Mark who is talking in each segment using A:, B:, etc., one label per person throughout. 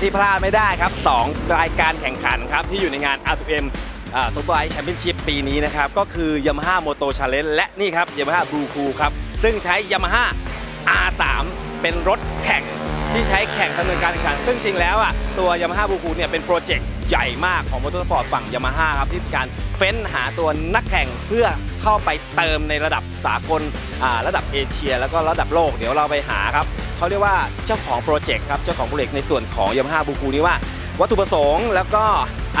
A: ที่พลาดไม่ได้ครับ 2 รายการแข่งขันครับ ที่อยู่ในงาน R2M ซุปเปอร์ไอแชมเปี้ยนชิพปีนี้นะครับ ก็คือ Yamaha Moto Challenge และนี่ครับ Yamaha Blue Cool ครับ ซึ่งใช้ Yamaha R3 เป็นรถแข่งที่ใช้แข่งดำเนินการแข่งขันซึ่งจริงแล้วอะตัว Yamaha Blue Cool เนี่ยเป็นโปรเจกต์ ใหญ่มากของมอเตอร์สปอร์ตฝั่ง Yamaha ครับที่มีการเฟ้นหาตัวนักแข่งเพื่อเข้าไปเติมในระดับสากลระดับเอเชีย แล้วก็ระดับโลกเดี๋ยวเราไปหาครับเขาเรียกว่าเจ้าของโปรเจกต์ครับเจ้าของโปรเจกต์ในส่วนของยามาฮ่าบูคูนี้ว่า วัตถุประสงค์แล้วก็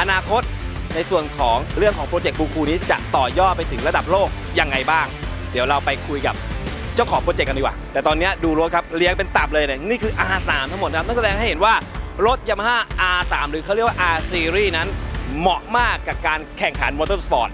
A: อนาคตในส่วนของเรื่องของโปรเจกต์บูคูนี้จะต่อยอดไปถึงระดับโลกยังไงบ้าง เดี๋ยวเราไปคุยกับเจ้าของโปรเจกต์กันดีกว่า แต่ตอนนี้ดูรถครับเรียงเป็นตับเลยเนี่ยนี่คือ R3 ทั้งหมดครับนั่นแสดงให้เห็นว่า รถ Yamaha R3 หรือเขาเรียกว่า R Series นั้น เหมาะมากกับการแข่งขันมอเตอร์สปอร์ต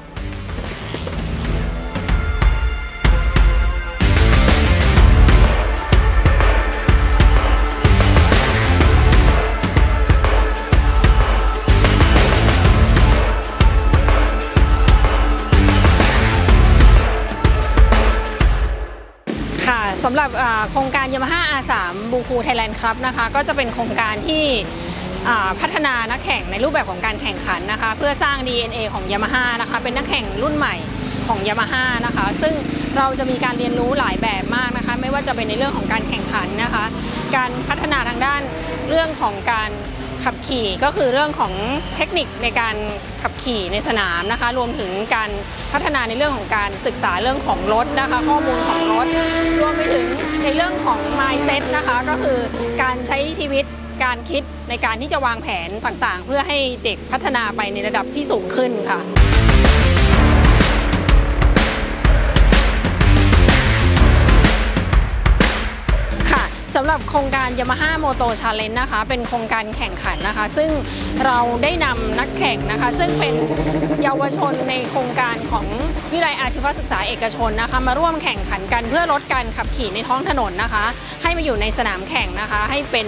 B: สำหรับโครงการ Yamaha R3 บูคูไทยแลนด์ครับนะคะก็จะเป็นโครงการที่พัฒนานักแข่งในรูปแบบของการแข่งขันนะคะเพื่อสร้าง DNA ของ Yamaha นะคะเป็นนักแข่งรุ่นใหม่ของ Yamaha นะคะซึ่งเราจะมีการเรียนรู้หลายแบบมากนะคะไม่ว่าจะเป็นในเรื่องของการแข่งขันนะคะการพัฒนาทางด้านเรื่องของการขับขี่ก็คือเรื่องของเทคนิคในการขับขี่ในสนามนะคะ รวมถึงการพัฒนาในเรื่องของการศึกษาเรื่องของรถนะคะ ข้อมูลของรถ นะคะก็คือการใช้ชีวิตการคิดในการที่จะวางแผนต่างๆ เพื่อให้เด็กพัฒนาไปในระดับที่สูงขึ้นค่ะ สำหรับโครงการ Yamaha Moto Challenge นะคะ เป็นโครงการแข่งขันนะคะ ซึ่งเราได้นำนักแข่งนะคะ ซึ่งเป็นเยาวชนในโครงการของวิทยาลัยอาชีวศึกษาเอกชนนะคะ มาร่วมแข่งขันกันเพื่อลดการขับขี่ในท้องถนนนะคะ ให้มาอยู่ในสนามแข่งนะคะ ให้เป็น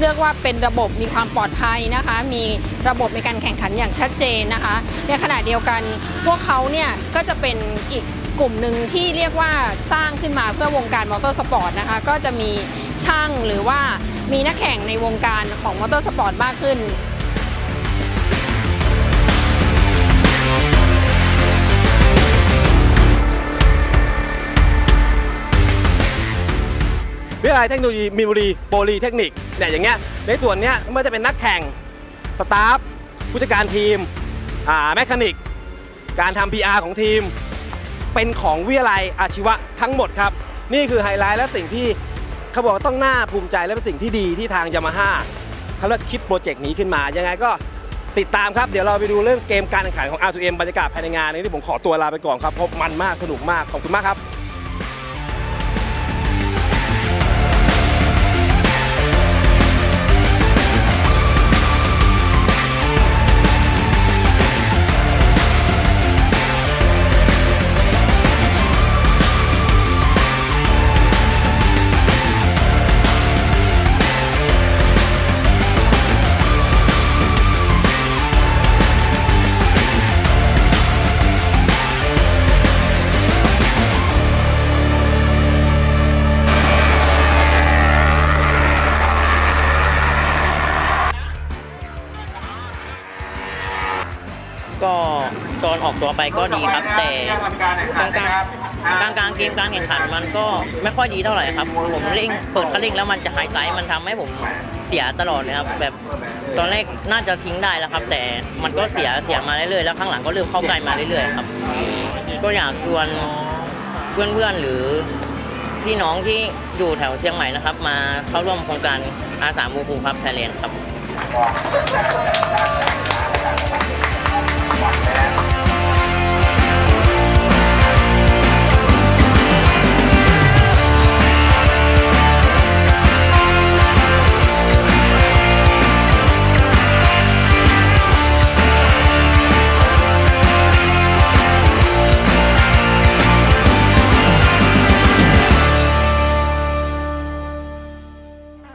B: เรียกว่าเป็นระบบมีความปลอดภัยนะคะ มีระบบในการแข่งขันอย่างชัดเจนนะคะในขณะเดียวกันพวกเขาเนี่ยก็จะเป็นอีก กลุ่มหนึ่งที่เรียกว่าสร้างขึ้นมาเพื่อวงการมอเตอร์สปอร์ตนะคะก็จะมีช่างหรือว่ามีนักแข่งในวงการของมอเตอร์สปอร์ตมากขึ้น
A: วิทยาลัยเทคโนโลยีมีนบุรีโปลีเทคนิคเนี่ยอย่างเงี้ยในส่วนเนี้ยไม่ว่าจะเป็นนักแข่งสตาฟผู้จัดการทีมอ่าแมคานิก การทำ PR ของทีม เป็นของวิทยาลัยอาชีวะทั้งหมดครับ นี่คือไฮไลท์และสิ่งที่เขาบอกว่าต้องน่าภูมิใจและเป็นสิ่งที่ดีที่ทางยามาฮ่าเขาเลือกคิดโปรเจกต์นี้ขึ้นมา ยังไงก็ติดตามครับ เดี๋ยวเราไปดูเรื่องเกมการแข่งขันของ R2M บรรยากาศภายในงานนี้ที่ผมขอตัวลาไปก่อนครับเพราะมันมากสนุกมากขอบคุณมากครับ
C: ก็ตอนออกตัวไปก็ดีครับ แต่กลางกลางกลางกลางเกมการแข่งขันมันก็ไม่ค่อยดีเท่าไหร่ครับ ผมเร่งเปิดคันเร่งแล้วมันจะหายไซด์มันทำให้ผมเสียตลอดเลยครับ แบบตอนแรกน่าจะทิ้งได้แล้วครับ แต่มันก็เสียเสียมาเรื่อยๆแล้วข้างหลังก็เริ่มเข้าใกล้มาเรื่อยๆครับ ก็อยากชวนเพื่อนๆหรือพี่น้องที่อยู่แถวเชียงใหม่นะครับ มาเข้าร่วมโครงการอาสามูคูครับไทยแลนด์ครับ Amém.